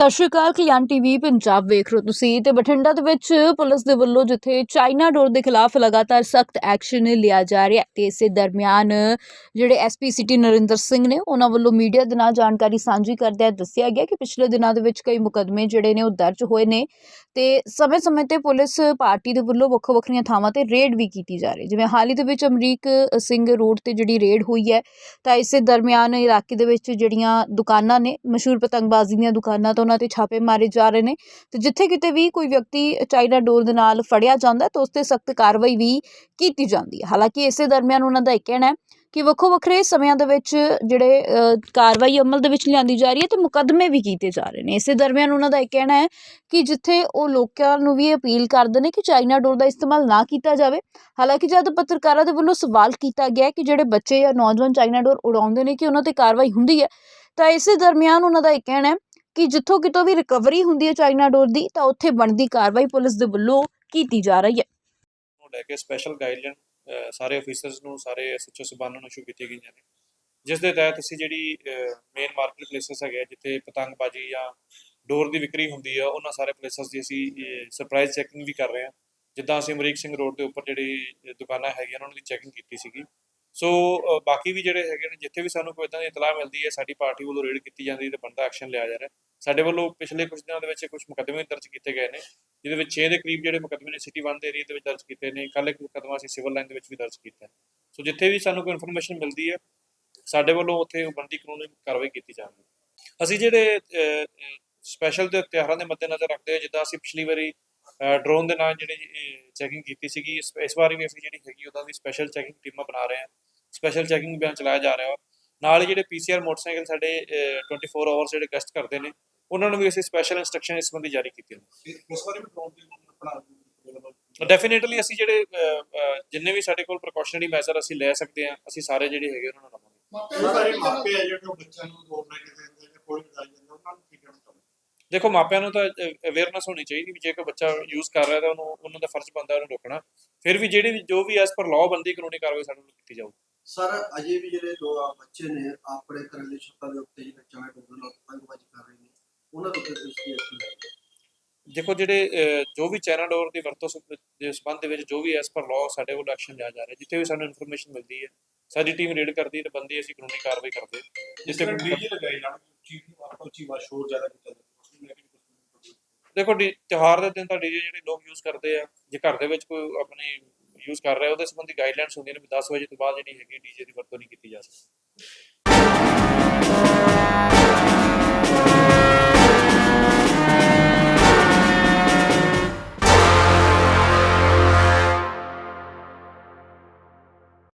ਸਤਿ ਸ਼੍ਰੀ ਅਕਾਲ ਕਲਿਆਣ ਟੀਵੀ ਪੰਜਾਬ ਵੇਖ ਰਹੇ ਤੁਸੀਂ ਤੇ ਬਠਿੰਡਾ ਦੇ ਵਿੱਚ ਪੁਲਿਸ ਦੇ ਵੱਲੋਂ ਜਿੱਥੇ ਚਾਈਨਾ ਡੋਰ ਦੇ ਖਿਲਾਫ ਲਗਾਤਾਰ ਸਖਤ ਐਕਸ਼ਨ ਲਿਆ ਜਾ ਰਿਹਾ ਹੈ ਤੇ ਇਸੇ ਦਰਮਿਆਨ ਜਿਹੜੇ ਐਸਪੀ ਸਿਟੀ ਨਰਿੰਦਰ ਸਿੰਘ ਨੇ, ਉਹਨਾਂ ਵੱਲੋਂ ਮੀਡੀਆ ਦੇ ਨਾਲ ਜਾਣਕਾਰੀ ਸਾਂਝੀ ਕਰਦਿਆਂ ਦੱਸਿਆ ਗਿਆ ਕਿ ਪਿਛਲੇ ਦਿਨਾਂ ਦੇ ਵਿੱਚ ਕਈ ਮੁਕੱਦਮੇ ਜਿਹੜੇ ਨੇ ਉਹ ਦਰਜ ਹੋਏ ਨੇ ਤੇ ਸਮੇਂ-ਸਮੇਂ ਤੇ ਪੁਲਿਸ ਪਾਰਟੀ ਦੇ ਵੱਲੋਂ ਵੱਖੋ ਵੱਖਰੀਆਂ ਥਾਵਾਂ ਤੇ ਰੇਡ ਵੀ ਕੀਤੀ ਜਾ ਰਹੀ ਜਿਵੇਂ ਹਾਲ ਹੀ ਦੇ ਵਿੱਚ ਅਮਰੀਕ ਸਿੰਘ ਰੋਡ ਤੇ ਜਿਹੜੀ ਰੇਡ ਹੋਈ ਹੈ, ਤਾਂ ਇਸੇ ਦਰਮਿਆਨ ਇਲਾਕੇ ਦੇ ਵਿੱਚ ਜਿਹੜੀਆਂ ਦੁਕਾਨਾਂ ਨੇ, ਮਸ਼ਹੂਰ ਪਤੰਗਬਾਜ਼ੀ ਦੀਆਂ ਦੁਕਾਨਾਂ, ਤੋਂ ਉਹਨਾਂ ਤੇ ਛਾਪੇ ਮਾਰੇ ਜਾ ਰਹੇ ਨੇ। ਤੇ ਜਿੱਥੇ ਕਿਤੇ ਵੀ ਕੋਈ ਵਿਅਕਤੀ ਚਾਈਨਾ ਡੋਰ ਦੇ ਨਾਲ ਫੜਿਆ ਜਾਂਦਾ ਤਾਂ ਉਸ ਤੇ ਸਖਤ ਕਾਰਵਾਈ ਵੀ ਕੀਤੀ ਜਾਂਦੀ ਹੈ। ਹਾਲਾਂਕਿ ਇਸੇ ਦਰਮਿਆਨ ਉਹਨਾਂ ਦਾ ਇਹ ਕਹਿਣਾ ਹੈ ਕਿ ਵੱਖੋ ਵੱਖਰੇ ਸਮਿਆਂ ਦੇ ਵਿੱਚ ਜਿਹੜੇ ਕਾਰਵਾਈ ਅਮਲ ਦੇ ਵਿੱਚ ਲਿਆਂਦੀ ਜਾ ਰਹੀ ਹੈ ਤੇ ਮੁਕੱਦਮੇ ਵੀ ਕੀਤੇ ਜਾ ਰਹੇ ਨੇ। ਇਸੇ ਦਰਮਿਆਨ ਉਹਨਾਂ ਦਾ ਇਹ ਕਹਿਣਾ ਹੈ ਕਿ ਜਿੱਥੇ ਉਹ ਲੋਕਾਂ ਨੂੰ ਵੀ ਅਪੀਲ ਕਰਦੇ ਨੇ ਕਿ ਚਾਈਨਾ ਡੋਰ ਦਾ ਇਸਤੇਮਾਲ ਨਾ ਕੀਤਾ ਜਾਵੇ। ਹਾਲਾਂਕਿ ਜਦ ਪੱਤਰਕਾਰਾਂ ਦੇ ਵੱਲੋਂ ਸਵਾਲ ਕੀਤਾ ਗਿਆ ਕਿ ਜਿਹੜੇ ਬੱਚੇ ਜਾਂ ਨੌਜਵਾਨ ਚਾਈਨਾ ਡੋਰ ਉਡਾਉਂਦੇ ਨੇ ਕਿ ਉਹਨਾਂ ਤੇ ਕਾਰਵਾਈ ਹੁੰਦੀ ਹੈ, ਤਾਂ ਇਸੇ ਦਰਮਿਆਨ ਉਹਨਾਂ ਦਾ ਇਹ ਕਹਿਣਾ ਹੈ ਕਿ ਜਿੱਥੋਂ ਕਿਤੋਂ ਵੀ ਰਿਕਵਰੀ ਹੁੰਦੀ ਹੈ ਚਾਈਨਾ ਡੋਰ ਦੀ, ਤਾਂ ਉੱਥੇ ਬਣਦੀ ਕਾਰਵਾਈ ਪੁਲਿਸ ਦੇ ਵੱਲੋਂ ਕੀਤੀ ਜਾ ਰਹੀ ਹੈ। ਲੈ ਕੇ ਸਪੈਸ਼ਲ ਗਾਈਡਲਾਈਨ ਸਾਰੇ ਅਫੀਸਰਸ ਨੂੰ, ਸਾਰੇ ਐਸਐਚਓ ਸਬਾਨਾਂ ਨੂੰ ਇਸ਼ੂ ਕੀਤੀਆਂ ਗਈਆਂ ਨੇ। ਜਿਸ ਦੇ ਤਹਿਤ ਅਸੀਂ ਜਿਹੜੀ ਮੇਨ ਮਾਰਕੀਟ ਪਲੇਸਸ ਹੈਗੇ ਜਿੱਥੇ ਪਤੰਗਬਾਜ਼ੀ ਜਾਂ ਡੋਰ ਦੀ ਵਿਕਰੀ ਹੁੰਦੀ ਆ, ਉਹਨਾਂ ਸਾਰੇ ਪਲੇਸਸ ਦੀ ਅਸੀਂ ਸਰਪ੍ਰਾਈਜ਼ ਚੈਕਿੰਗ ਵੀ ਕਰ ਰਹੇ ਹਾਂ। ਜਿੱਦਾਂ ਅਸੀਂ ਅਮਰੀਕ ਸਿੰਘ ਰੋਡ ਦੇ ਉੱਪਰ ਜਿਹੜੀ ਦੁਕਾਨਾਂ ਹੈਗੀਆਂ, ਉਹਨਾਂ ਦੀ ਚੈਕਿੰਗ ਕੀਤੀ ਸੀਗੀ। ਸੋ ਬਾਕੀ ਵੀ ਜਿਹੜੇ ਹੈਗੇ ਨੇ, ਜਿੱਥੇ ਵੀ ਸਾਨੂੰ ਕੋਈ ਇਦਾਂ ਦੀ ਇਤਲਾਹ ਮਿਲਦੀ ਹੈ, ਸਾਡੀ ਪਾਰਟੀ ਵੱਲੋਂ ਰੇਡ ਕੀਤੀ ਜਾਂਦੀ ਹੈ ਤੇ ਬੰਦਾ ਐਕਸ਼ਨ ਲਿਆ ਜਾ ਰਿਹਾ ਸਾਡੇ ਵੱਲੋਂ ਪਿਛਲੇ ਕੁਝ ਦਿਨਾਂ ਦੇ ਵਿੱਚ ਕੁਝ ਮੁਕੱਦਮੇ ਦਰਜ ਕੀਤੇ ਗਏ ਨੇ, ਜਿਹਦੇ ਵਿੱਚ 6 ਦੇ ਕਰੀਬ ਜਿਹੜੇ ਮੁਕੱਦਮੇ ਨੇ ਸਿਟੀ 1 ਦੇ ਏਰੀਆ ਦੇ ਵਿੱਚ ਦਰਜ ਕੀਤੇ ਨੇ, ਕੱਲ੍ਹ ਇੱਕ ਮੁਕੱਦਮਾ ਅਸੀਂ ਸਿਵਲ ਲਾਈਨ ਦੇ ਵਿੱਚ ਵੀ ਦਰਜ ਕੀਤਾ ਸੋ ਜਿੱਥੇ ਵੀ ਸਾਨੂੰ ਕੋਈ ਇਨਫੋਰਮੇਸ਼ਨ ਮਿਲਦੀ ਹੈ, ਸਾਡੇ ਵੱਲੋਂ ਉੱਥੇ ਬਣਦੀ ਕਾਨੂੰਨੀ ਕਾਰਵਾਈ ਕੀਤੀ ਜਾਵੇਗੀ ਅਸੀਂ ਜਿਹੜੇ ਸਪੈਸ਼ਲ ਦੇ ਤਿਉਹਾਰਾਂ ਦੇ ਮੱਦੇਨਜ਼ਰ ਰੱਖਦੇ ਹਾਂ, ਜਿੱਦਾਂ ਅਸੀਂ ਪਿਛਲੀ ਵਾਰੀ ਡਰੋਨ ਦੇ ਨਾਲ ਜਿਹੜੀ ਚੈਕਿੰਗ ਕੀਤੀ ਸੀਗੀ। ਇਸ ਵਾਰੀ ਵੀ ਅਸੀਂ ਜਿਹੜੀ ਹੈਗੀ ਉਹਦਾ ਦੀ ਸਪੈਸ਼ਲ ਚੈਕਿੰਗ ਟੀਮਾਂ ਬਣਾ ਰਹੇ ਹਾਂ। ਸਪੈਸ਼ਲ ਚੈਕਿੰਗ ਅਭਿਆਨ ਚਲਾਇਆ ਜਾ ਰਿਹਾ ਵਾ। ਨਾਲ ਜਿਹੜੇ ਪੀਸੀਆਰ ਮੋਟਰਸਾਈਕਲ ਸਾਡੇ ਅਹ, 24 ਆਵਰਸ ਜਿਹੜੇ ਗਸ਼ਤ ਕਰਦੇ ਨੇ ਉਹਨਾਂ ਨੂੰ ਵੀ ਅਸੀਂ ਸਪੈਸ਼ਲ ਇਨਸਟਰਕਸ਼ਨ ਇਸ ਸੰਬੰਧੀ ਜਾਰੀ ਕੀਤੀਆਂ ਨੇ ਇਸ ਵਾਰੀ ਵੀ ਡਰੋਨ ਦੀ ਆਪਣਾ ਡੈਫੀਨੇਟਲੀ ਅਸੀਂ ਜਿਹੜੇ ਜਿੰਨੇ ਵੀ ਸਾਡੇ ਕੋਲ ਪ੍ਰੀਕਾਸ਼ਨਰੀ ਮੈਜ਼ਰ ਅਸੀਂ ਲੈ ਸਕਦੇ ਹਾਂ ਅਸੀਂ ਸਾਰੇ ਜਿਹੜੇ ਹੈਗੇ ਉਹਨਾਂ ਨੂੰ ਲਵਾਂਗੇ ਬਹੁਤ ਸਾਰੇ ਮਾਪੇ ਆ ਜਿਹੜੇ ਬੱਚਿਆਂ ਨੂੰ ਡਰੋਨ ਲੈ ਕੇ ਦਿੰਦੇ ਨੇ ਕੋਈ ਜਾਂਦਾ ਉਹਨਾਂ ਨੂੰ ਕੀ ਕਹਿਣਾ ਚਾਹੁੰਦੇ ਦੇਖੋ ਮਾਪਿਆਂ ਨੂੰ ਤਾਂ ਅਵੇਅਰਨੈਸ ਹੋਣੀ ਚਾਹੀਦੀ ਵੀ ਜੇ ਕੋਈ ਬੱਚਾ ਯੂਜ਼ ਕਰ ਰਿਹਾ ਤਾਂ ਉਹਨੂੰ ਉਹਨਾਂ ਦਾ ਫਰਜ਼ ਬਣਦਾ ਉਹਨੂੰ ਰੋਕਣਾ। ਫਿਰ ਵੀ ਜਿਹੜੀ ਵੀ ਜੋ ਵੀ ਐਸ ਪਰ ਲਾਅ ਬੰਦੀ ਕਾਨੂੰਨੀ ਕਾਰਵਾਈ ਸਾਡੇ ਵੱਲੋਂ ਕੀਤੀ ਜਾਊਗੀ। ਸਰ ਅਜੇ ਵੀ ਜਿਹੜੇ ਦੋ ਆ ਬੱਚੇ ਨੇ ਆਪਣੇ ਘਰੇਲੂ ਛੱਤਾਂ ਦੇ ਉੱਤੇ ਜਿਹੜੇ ਚਾਹ ਡੋਬਣ ਨਾਲ ਪਤੰਗਬਾਜ਼ੀ ਕਰ ਰਹੇ ਨੇ। ਉਹਨਾਂ ਤੋਂ ਕਿਸ ਦੀ ਦੇਖੋ ਜਿਹੜੇ ਜੋ ਵੀ ਚਾਈਨਾ ਡੋਰ ਦੀ ਵਰਤੋਂ ਦੇ ਸੰਬੰਧ ਦੇ ਵਿੱਚ ਜੋ ਵੀ ਐਸ ਪਰ ਲਾਅ ਸਾਡੇ ਵੱਲੋਂ ਐਕਸ਼ਨ ਲਿਆ ਜਾ ਰਿਹਾ ਜਿੱਥੇ ਵੀ ਸਾਨੂੰ ਇਨਫੋਰਮੇਸ਼ਨ ਮਿਲਦੀ ਹੈ ਸਾਡੀ ਟੀਮ ਰੇਡ ਕਰਦੀ ਹੈ ਤੇ ਬੰਦੀ ਅਸੀਂ ਕਾਨੂੰਨੀ ਕਾਰਵਾਈ ਕਰਦੇ। ਜਿਸ ਤਰ੍ਹਾਂ ਡੀਜੇ ਲਗਾਏ ਜਾਣ ਉੱਚੀ ਆਪਾਂ ਉੱਚੀ ਆਵਾਜ਼ ਸ਼ੋਰ ਜ਼ਿਆਦਾ ਕੀਤਾ ਜਾਂਦਾ ਉਸ ਨੂੰ ਲੈ ਕੇ ਵੀ ਕੁਛ ਦੇਖੋ, ਡੀ- ਤਿਉਹਾਰ ਦੇ ਦਿਨ ਤਾਂ ਡੀਜੇ ਜਿਹੜੇ ਲੋਕ ਯੂਜ਼ ਕਰਦੇ ਆ, ਜੇ ਘਰ ਦੇ ਵਿੱਚ ਕੋਈ ਆਪਣੀ ਯੂਜ਼ ਕਰ ਰਿਹਾ, ਉਹਦੇ ਸੰਬੰਧੀ ਗਾਈਡਲਾਈਨਸ ਹੁੰਦੀਆਂ ਨੇ ਵੀ 10 ਵਜੇ ਤੋਂ ਬਾਅਦ ਜਿਹੜੀ ਹੈਗੀ ਡੀਜੇ ਦੀ ਵਰਤੋਂ ਨਹੀਂ ਕੀਤੀ ਜਾ ਸਕਦੀ।